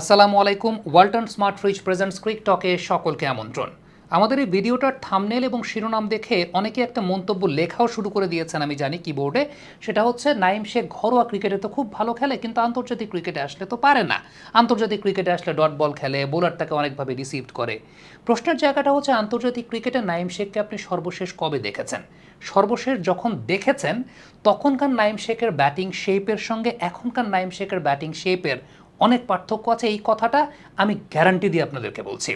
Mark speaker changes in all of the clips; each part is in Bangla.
Speaker 1: আসসালামু আলাইকুম, Walton smart fridge presents cric টকে সকলকে আমন্ত্রণ। আমাদের এই ভিডিওটার থামনেল এবং শিরোনাম দেখে অনেকে একটা মন্তব্য লেখাও শুরু করে দিয়েছেন আমি জানি কিবোর্ডে। সেটা হচ্ছে নাইম শেখ ঘরোয়া ক্রিকেটে তো খুব ভালো খেলে, কিন্তু আন্তর্জাতিক ক্রিকেটে আসলে তো পারে না। আন্তর্জাতিক ক্রিকেটে আসলে ডট বল খেলে বোলার তাকে অনেকভাবে রিসিভ করে। প্রশ্নের জায়গাটা হচ্ছে, আন্তর্জাতিক ক্রিকেটে নাইম শেখকে আপনি সর্বশেষ কবে দেখেছেন? সর্বশেষ যখন দেখেছেন, তখনকার নাইম শেখের ব্যাটিং শেপের সঙ্গে এখনকার নাইম শেখের ব্যাটিং শেপের অনেক পার্থক্য আছে, এই কথাটা আমি গ্যারান্টি দিয়ে আপনাদেরকে বলছি।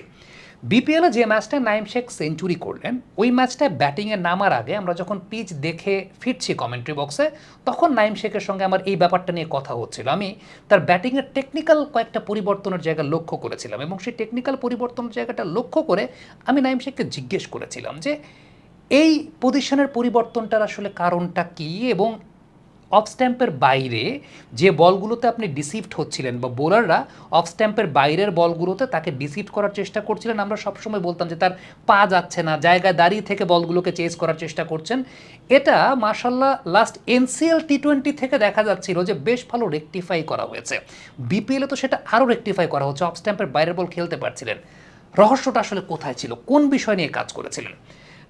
Speaker 1: বিপিএলে যে ম্যাচটা নাইম শেখ সেঞ্চুরি করলেন, ওই ম্যাচটায় ব্যাটিংয়ে নামার আগে আমরা যখন পিচ দেখে ফিরছি কমেন্ট্রি বক্সে তখন নাইম শেখের সঙ্গে আমার এই ব্যাপারটা নিয়ে কথা হচ্ছিল। আমি তার ব্যাটিংয়ের টেকনিক্যাল কয়েকটা পরিবর্তনের জায়গা লক্ষ্য করেছিলাম এবং সেই টেকনিক্যাল পরিবর্তনের জায়গাটা লক্ষ্য করে আমি নাইম শেখকে জিজ্ঞেস করেছিলাম যে, এই পজিশনের পরিবর্তনটার আসলে কারণটা কী? এবং অফ স্ট্যাম্পের বাইরে যে বলগুলোতে আপনি ডিসিভড হচ্ছিলেন বা বোলাররা অফ স্ট্যাম্পের বাইরের বলগুলোতে তাকে ডিসিভড করার চেষ্টা করছিলেন, আমরা সবসময় বলতাম যে তার পা যাচ্ছে না, জায়গায় দাঁড়িয়ে থেকে বলগুলোকে চেস করার চেষ্টা করছেন। এটা মার্শাল্লাহ লাস্ট এনসিএল টি টোয়েন্টি থেকে দেখা যাচ্ছিল যে বেশ ভালো রেকটিফাই করা হয়েছে। বিপিএলে তো সেটা আরও রেকটিফাই করা হচ্ছে অফ স্ট্যাম্পের বাইরের বল খেলতে পারছিলেন। রহস্যটা আসলে কোথায় ছিল? কোন বিষয় নিয়ে কাজ করেছিলেন?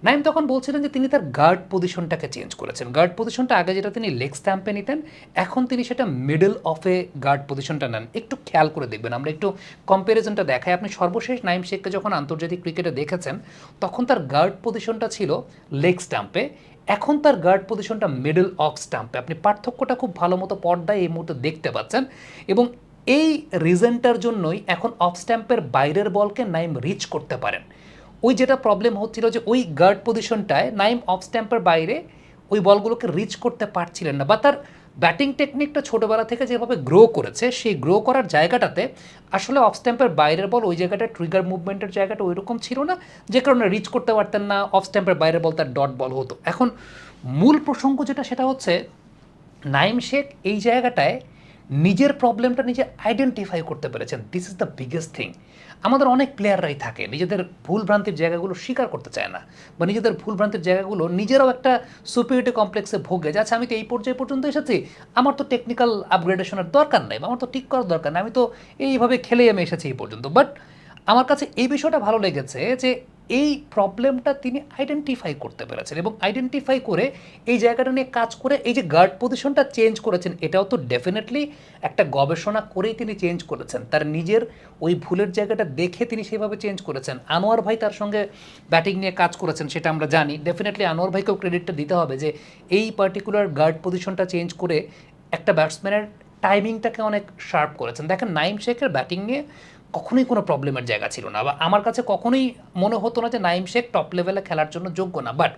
Speaker 1: নাইম তখন বলছিলেন যে তিনি তার গার্ড পজিশনটাকে চেঞ্জ করেছেন। গার্ড পজিশনটা আগে যেটা তিনি লেগ স্ট্যাম্পে নিতেন, এখন তিনি সেটা মিডল অফে গার্ড পজিশনটা নেন। একটু খেয়াল করে দেখবেন, আমরা একটু কম্প্যারিজনটা দেখাই। আপনি সর্বশেষ নাইম শেখকে যখন আন্তর্জাতিক ক্রিকেটে দেখেছেন, তখন তার গার্ড পজিশনটা ছিল লেগ স্ট্যাম্পে এখন তার গার্ড পজিশনটা মিডল অফ স্ট্যাম্পে আপনি পার্থক্যটা খুব ভালো মতো পর্দায় এই মুহূর্তে দেখতে পাচ্ছেন এবং এই রিজনটার জন্যই এখন অফ স্ট্যাম্পের বাইরের বলকে নাইম রিচ করতে পারেন। ওই যেটা প্রবলেম হচ্ছিল যে ওই গার্ড পজিশনটায় নাইম অফ স্ট্যাম্পের বাইরে ওই বলগুলোকে রিচ করতে পারছিলেন না। বা তার ব্যাটিং টেকনিকটা ছোটোবেলা থেকে যেভাবে গ্রো করেছে, সেই গ্রো করার জায়গাটাতে আসলে অফ স্ট্যাম্পের বাইরের বল ওই জায়গাটা ট্রিগার মুভমেন্টের জায়গাটা ওই রকম ছিল না, যে কারণে রিচ করতে পারতেন না অফ স্ট্যাম্পের বাইরের বল তার ডট বল হতো। এখন মূল প্রসঙ্গ যেটা সেটা হচ্ছে, নাইম শেখ এই জায়গাটায় নিজের প্রবলেমটা নিজে আইডেন্টিফাই করতে পেরেছেন। This is the biggest thing আমাদের অনেক প্লেয়াররাই থাকে, নিজেদের ভুল ভ্রান্তির জায়গাগুলো স্বীকার করতে চায় না, বা নিজেদের ভুল ভ্রান্তির জায়গাগুলো নিজেরাও একটা সুপিরিটি কমপ্লেক্সে ভোগে যাচ্ছে আমি তো এই পর্যায়ে পর্যন্ত এসেছি? আমার তো টেকনিক্যাল আপগ্রেডেশনের দরকার নেই, বা আমার তো ঠিক করার দরকার নেই, আমি তো এইভাবে খেলেই আমি এসেছি এই পর্যন্ত। বাট আমার কাছে এই বিষয়টা ভালো লেগেছে যে এই প্রবলেমটা তিনি আইডেন্টিফাই করতে পেরেছেন এবং আইডেন্টিফাই করে এই জায়গাটা নিয়ে কাজ করে এই যে গার্ড পজিশনটা চেঞ্জ করেছেন, এটাও তো ডেফিনেটলি একটা গবেষণা করেই তিনি চেঞ্জ করেছেন। তার নিজের ওই ভুলের জায়গাটা দেখে তিনি সেভাবে চেঞ্জ করেছেন। আনোয়ার ভাই তার সঙ্গে ব্যাটিং নিয়ে কাজ করেছেন, সেটা আমরা জানি। ডেফিনেটলি আনোয়ার ভাইকেও ক্রেডিটটা দিতে হবে যে এই পার্টিকুলার গার্ড পজিশনটা চেঞ্জ করে একটা ব্যাটসম্যানের টাইমিংটাকে অনেক শার্প করেছেন। দেখেন নাইম শেখের ব্যাটিং নিয়ে কখনোই কোনো প্রবলেমের জায়গা ছিল না বা আমার কাছে কখনোই মনে হতো না যে নাইম শেখ টপ লেভেলে খেলার জন্য যোগ্য না। বাট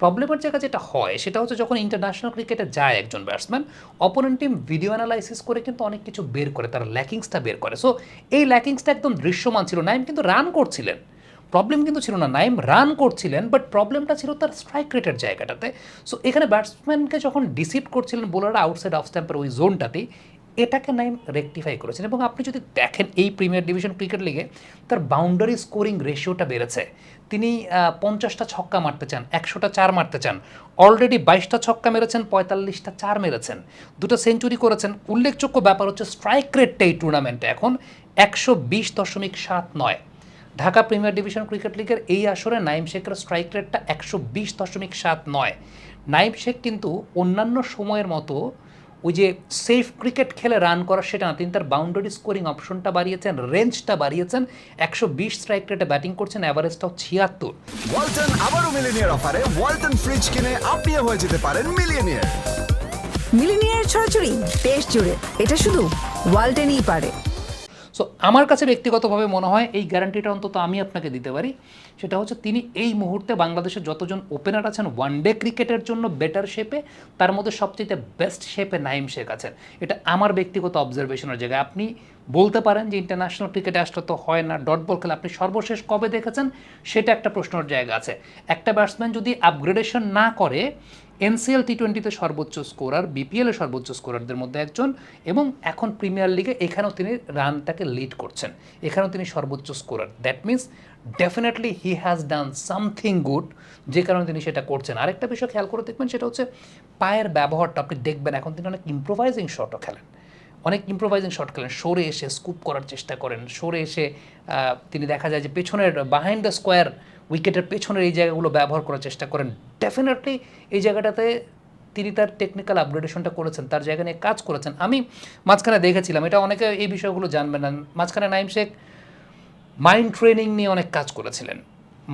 Speaker 1: প্রবলেমের জায়গা যেটা হয়, সেটা হচ্ছে যখন ইন্টারন্যাশনাল ক্রিকেটে যায় একজন batsman opponent team video analysis করে কিন্তু অনেক কিছু বের করে, তার ল্যাকিংসটা বের করে। সো এই ল্যাকিংসটা একদম দৃশ্যমান ছিল। নাইম কিন্তু রান করছিলেন। প্রবলেম কিন্তু ছিল না। নাইম রান করছিলেন বাট প্রবলেমটা ছিল তার স্ট্রাইক রেটের জায়গাটাতে। সো এখানে ব্যাটসম্যানকে যখন ডিসিভ করছিলেন বোলাররা আউটসাইড অফ স্ট্যাম্পের ওই জোনটাতেই এটাকে নাইম রেকটিফাই করেছেন এবং আপনি যদি দেখেন এই প্রিমিয়ার ডিভিশন ক্রিকেট লিগে তার বাউন্ডারি স্কোরিং রেশিওটা বেড়েছে। তিনি পঞ্চাশটা ছক্কা মারতে চান, একশোটা চার মারতে চান। অলরেডি বাইশটা ছক্কা মেরেছেন, পঁয়তাল্লিশটা চার মেরেছেন। দুটো সেঞ্চুরি করেছেন। উল্লেখযোগ্য ব্যাপার হচ্ছে স্ট্রাইক রেটটা এই টুর্নামেন্টে এখন একশো বিশ দশমিক সাত নয়। ঢাকা প্রিমিয়ার ডিভিশন ক্রিকেট লিগের এই আসরে নাইম শেখের স্ট্রাইক রেটটা একশো বিশ দশমিক সাত নয়। নাইম শেখ কিন্তু অন্যান্য সময়ের মতো ওই যে সেফ ক্রিকেট খেলে রান করা সেটা না। তিনি তার বাউন্ডারি স্কোরিং অপশনটা বাড়িয়েছেন রেঞ্জটা বাড়িয়েছেন। একশো বিশ স্ট্রাইক রেটে ব্যাটিং করছেন অ্যাভারেজটাও ছিয়াত্তর।
Speaker 2: ওয়ালটন আবারও মিলিনিয়ার অফারে ওয়ালটন ফ্রিজ কিনে আপনিও হয়ে যেতে পারেন মিলিয়নিয়ার
Speaker 3: মিলিনিয়ার ছড়াছড়ি দেশ জুড়ে। এটা শুধু ওয়ালটেনই পারে।
Speaker 1: সো আমার কাছে ব্যক্তিগতভাবে মনে হয় এই গ্যারান্টিটা অন্তত আমি আপনাকে দিতে পারি। সেটা হচ্ছে তিনি এই মুহূর্তে বাংলাদেশের যতজন ওপেনার আছেন ওয়ান ডে ক্রিকেটের জন্য বেটার শেপে তার মধ্যে সবচেয়ে বেস্ট শেপে নাইম শেখ আছেন। এটা আমার ব্যক্তিগত অবজারভেশনের জায়গায়। আপনি বলতে পারেন যে ইন্টারন্যাশনাল ক্রিকেটে আসলে তো হয় না। ডট বল খেলে আপনি সর্বশেষ কবে দেখেছেন? সেটা একটা প্রশ্নের জায়গা আছে। একটা ব্যাটসম্যান যদি আপগ্রেডেশন না করে এনসিএল টি টোয়েন্টিতে সর্বোচ্চ স্কোরার বিপিএলে সর্বোচ্চ স্কোরারদের মধ্যে একজন এবং এখন প্রিমিয়ার লিগে এখানেও তিনি রানটাকে লিড করছেন। এখানেও তিনি সর্বোচ্চ scorer that means definitely he has done something good যে কারণে তিনি সেটা করছেন। আরেকটা বিষয় খেয়াল করে দেখবেন, সেটা হচ্ছে পায়ের ব্যবহারটা। আপনি দেখবেন এখন তিনি অনেক ইম্প্রোভাইজিং শটও খেলেন। অনেক ইম্প্রোভাইজিং শট খেলেন। সরে এসে স্কুপ করার চেষ্টা করেন। সরে এসে তিনি দেখা যায় যে পেছনের বাহাইন্ড দ্য স্কোয়ার উইকেটের পেছনের এই জায়গাগুলো ব্যবহার করার চেষ্টা করেন। ডেফিনেটলি এই জায়গাটাতে তিনি তার টেকনিক্যাল আপগ্রেডেশনটা করেছেন, তার জায়গা নিয়ে কাজ করেছেন। আমি মাঝখানে দেখেছিলাম, এটা অনেকে এই বিষয়গুলো জানবেন না। মাঝখানে নাইম শেখ মাইন্ড ট্রেনিং নিয়ে অনেক কাজ করেছিলেন।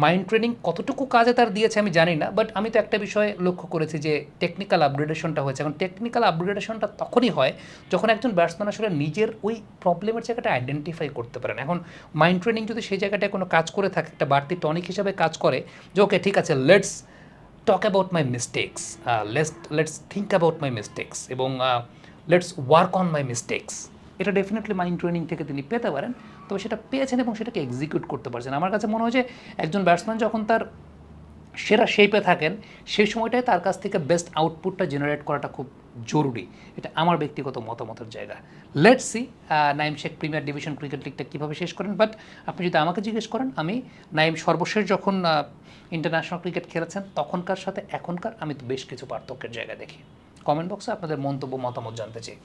Speaker 1: মাইন্ড ট্রেনিং কতটুকু কাজে তার দিয়েছে আমি জানি না বাট আমি তো একটা বিষয়ে লক্ষ্য করেছি যে টেকনিক্যাল আপগ্রেডেশনটা হয়েছে। এখন টেকনিক্যাল আপগ্রেডেশনটা তখনই হয় যখন একজন ব্যাটসম্যান আসলে নিজের ওই প্রবলেমের জায়গাটা আইডেন্টিফাই করতে পারেন। এখন মাইন্ড ট্রেনিং যদি সেই জায়গাটায় কোনো কাজ করে থাকে, একটা বাড়তি টনিক হিসাবে কাজ করে, যে ওকে ঠিক আছে let's talk about my mistakes let's let's think about my mistakes এবং let's work on my mistakes এটা ডেফিনেটলি মাইন্ড ট্রেনিং থেকে তিনি পেতে পারেন। তবে সেটা পেয়েছেন এবং সেটাকে এক্সিকিউট করতে পারছেন। আমার কাছে মনে হয় যে একজন ব্যাটসম্যান যখন তার সেরা শেপে থাকেন, সেই সময়টায় তার কাছ থেকে বেস্ট আউটপুটটা জেনারেট করাটা খুব জরুরি। এটা আমার ব্যক্তিগত মতামতের জায়গা। Let see Naim Sheikh premier division cricket লিগটা কীভাবে শেষ করেন। বাট আপনি যদি আমাকে জিজ্ঞেস করেন, আমি নাইম সর্বশেষ যখন ইন্টারন্যাশনাল ক্রিকেট খেলেছেন, তখনকার সাথে এখনকার আমি তো বেশ কিছু পার্থক্যের জায়গা দেখি। কমেন্ট বক্সে আপনাদের মন্তব্য, মতামত জানতে চাই।